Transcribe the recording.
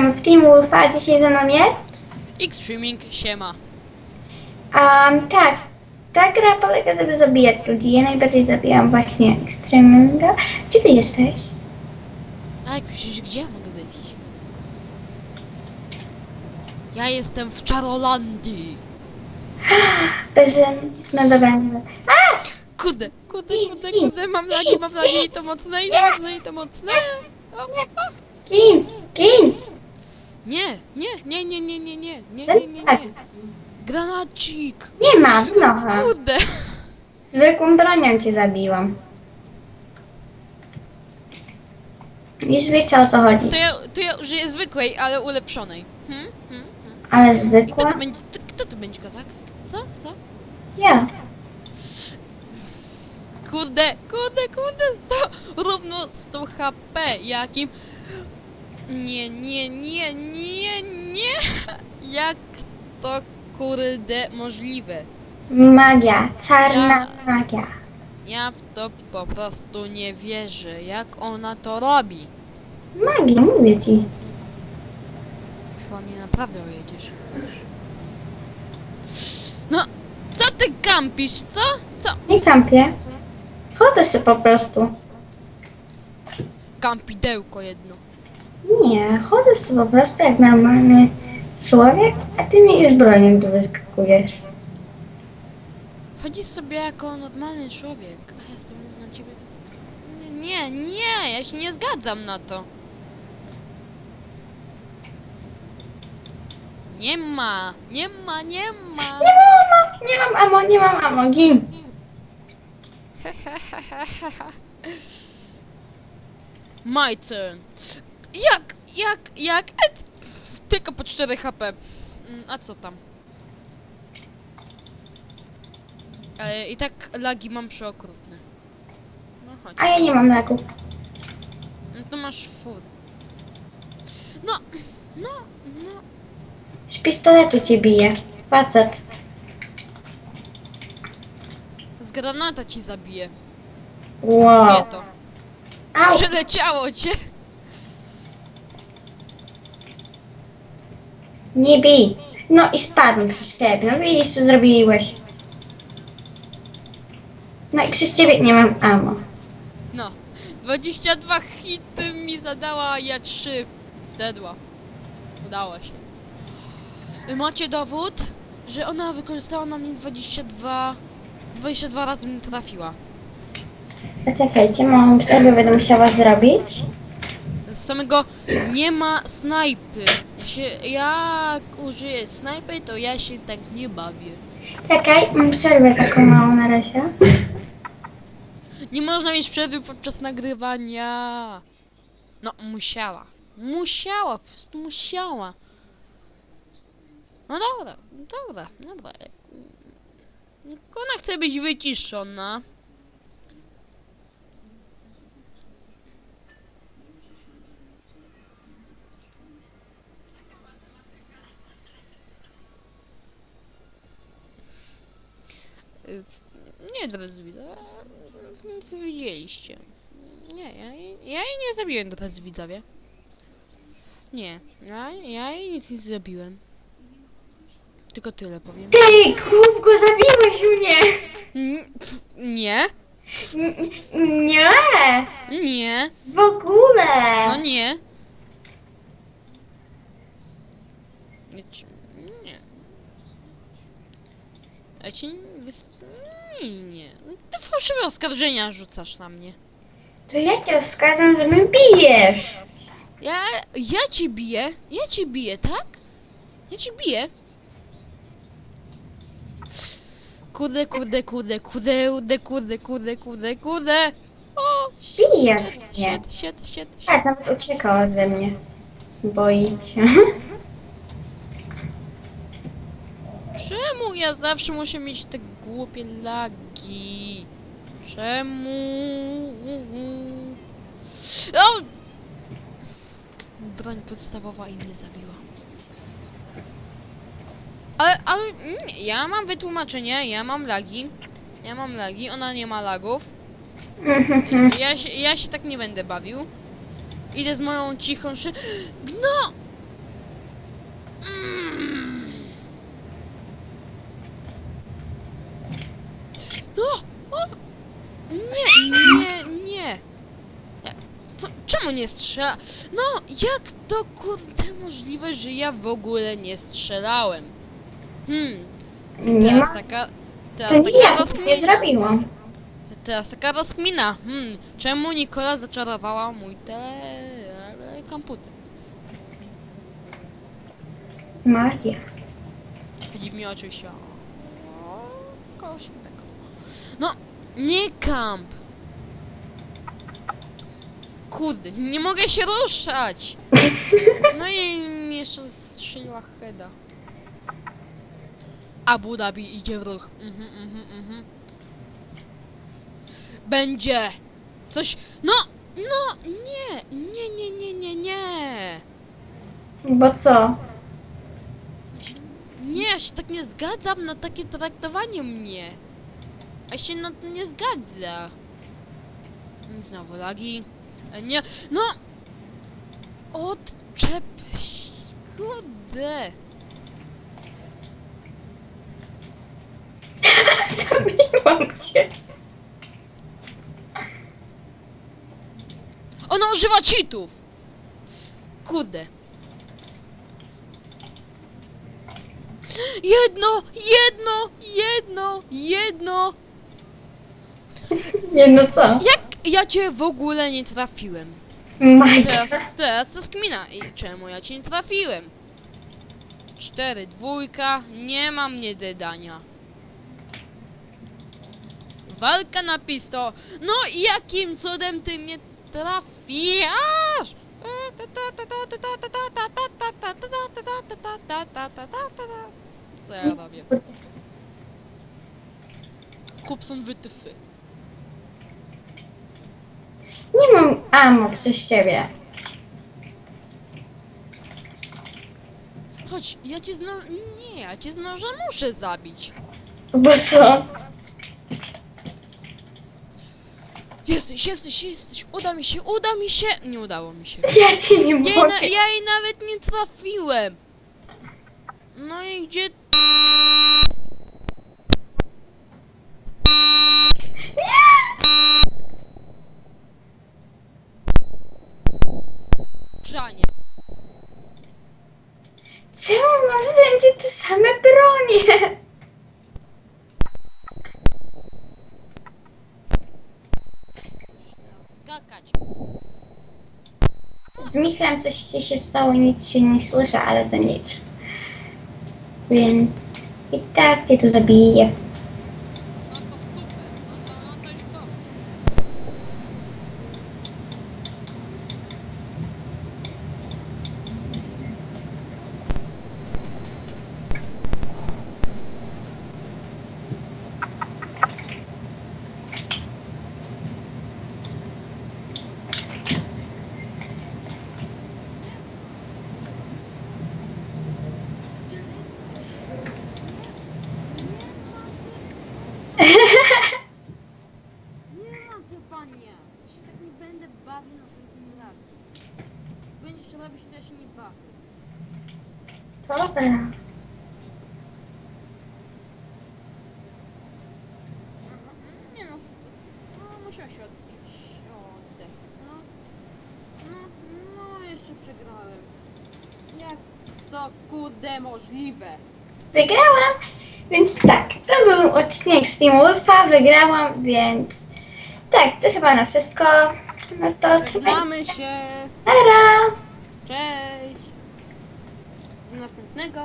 witam w Team Wolf, a dzisiaj ze mną jest? X-Streaming, siema. Um, tak, ta gra polega, żeby zabijać ludzi. Ja najbardziej zabijam właśnie Extreminga. Gdzie ty jesteś? Tak, przecież gdzie ja mogę być? Ja jestem w Czarolandii. Bez... No dobra, nie A! I- kurde, i- kurde, mam lagi, mam lagi i to mocne, i to mocne, i to mocne. O, Gin! Gin! Nie, nie, nie, nie, nie, nie, nie, nie, nie, nie, nie. Granacik. Nie ma, no. Kurde. Zwykłą bronią cię zabiłam. Już wiecie o co chodzi. To ja, to ja użyję zwykłej, ale ulepszonej. Hmm? Hmm? Hmm? Ale I kto zwykła? to będzie, to, kto to będzie kozak? Co? Co? Ja. Kurde, kurde, kurde, 100, równo 100 HP, jakim... Nie, nie, nie, nie, nie! Jak to kurde możliwe? Magia. Czarna Ja- magia. Ja w to po prostu nie wierzę, jak ona to robi. Magia, mówię ci. Chyba mnie naprawdę ojedziesz. No, co ty kampisz, co? Co? Nie kampię. Chodzę sobie po prostu. Kampidełko jedno. Nie, chodzę sobie po prostu jak normalny człowiek, a ty mi z bronią tu wyskakujesz. Chodzi sobie jako normalny człowiek, a ja jestem na ciebie wys... Nie, nie, nie, ja się nie zgadzam na to. Nie ma, nie ma, nie ma. Nie mam amo, nie mam amo, nie mam amo, gin. My turn. Jak, jak, jak? E, Tylko po 4 HP. Mm, A co tam? E, I tak lagi mam przeokrutne. No chodź. A ja nie mam lagu. No to masz fur. No, no, no. Z pistoletu cię bije. Facet. Z granata ci zabiję. Wow. Nie to. Au. Przeleciało cię. Nie bij. No i spadłem przez ciebie. No widzisz co zrobiłeś. No i przez ciebie nie mam amo. No. 22 hity mi zadała, ja 3 dedła. Udało się. Macie dowód, że ona wykorzystała na mnie 22... 22 razy mnie trafiła. Zaczekajcie, małą przerwę będę musiała zrobić. Z samego nie ma snajpy. Ja się, jak użyję snajpy, to ja się tak nie bawię. Czekaj, mam przerwę taką małą na razie. Nie można mieć przerwy podczas nagrywania. No, musiała. Musiała, po prostu musiała. No dobra, dobra, dobra. Jak Ona chce być wyciszona. Nie, drodzy widzowie, nic nie widzieliście. Nie, ja, jej- ja jej nie zabiłem, drodzy widzowie. Nie, ja, ja jej nic nie zrobiłem. Tylko tyle powiem. Ty, główko, zabiłeś mnie! N- Nie, N- nie! nie, W ogóle! no nie. Ja ci nie, nie. Ty fałszywe oskarżenia rzucasz na mnie. To ja cię wskazam, że mnie bijesz. Ja, ja cię biję, ja cię biję, tak? Ja cię biję. Kurde, kurde, kurde, kurde, kurde, kurde, kurde, kurde, kurde. O, Bijesz mnie. shit, shit, shit, shit. Teraz nawet ucieka ode mnie. Boi się. Czemu ja zawsze muszę mieć te głupie lagi? Czemu? O! Broń podstawowa i mnie zabiła. Ale, ale nie, ja mam wytłumaczenie, ja mam lagi. Ja mam lagi, ona nie ma lagów. Ja się, ja się tak nie będę bawił. Idę z moją cichą szy... O! O! Nie, nie, nie. E, co, czemu nie strzela? No, jak to kurde możliwe, że ja w ogóle nie strzelałem? Hmm. Teraz taka... Teraz To taka ja nie zrobiłam. Teraz taka rozkmina. Hmm. Czemu Nikola zaczarowała mój te... E, komputer? Magia. Chodzi mi oczywiście o... o kogoś innego. No, nie kamp! Kurde, nie mogę się ruszać! No i mi jeszcze strzeliła heada. Abu Dhabi idzie w ruch. Mhm, mhm, mhm. Będzie! Coś... No! No! Nie! Nie, nie, nie, nie, nie! Bo co? Nie, ja się tak nie zgadzam na takie traktowanie mnie. Ja się na to nie zgadza. Znowu lagi. E, Nie, no! Odczep się, Kurde! Zabiłam cię. Ona używa cheatów! Kurde. Jedno, jedno, jedno, jedno. Nie no co? Jak ja cię w ogóle nie trafiłem? Teraz, teraz to skmina. I czemu ja cię nie trafiłem? Cztery, dwójka, nie ma mnie dedania. Walka na pisto. No i jakim cudem ty mnie trafiasz? Co ja robię? Kupson wytyfy. Nie mam amo przez ciebie. Chodź, ja cię znowu... Nie, ja cię z noża muszę zabić. Bo co? Jesteś, jesteś, jesteś. Uda mi się, uda mi się. Nie udało mi się. Ja cię nie mogę. na, ja jej nawet nie trafiłem. No i gdzie... Żanie. Czemu mam wszędzie te same bronie? Teraz skakać. Z Michrem coś ci się stało, nic się nie słyszę, ale to nic. Więc i tak cię tu zabiję. No to super. No to, no to już to. Nie ma ty panie. Ja się tak nie będę bawił następnym razem. Będziesz robić, nie bawię. Dobra. Aha, nie no, super. No, musiał się odbić od desek, no. No, no, jeszcze przegrałem. Jak to kurde możliwe? Wygrałam, więc tak, to był odcinek z Team Wolfa, wygrałam, więc tak, to chyba na wszystko. No to Żegnamy trzymajcie się. się. Nara! Cześć. Do następnego.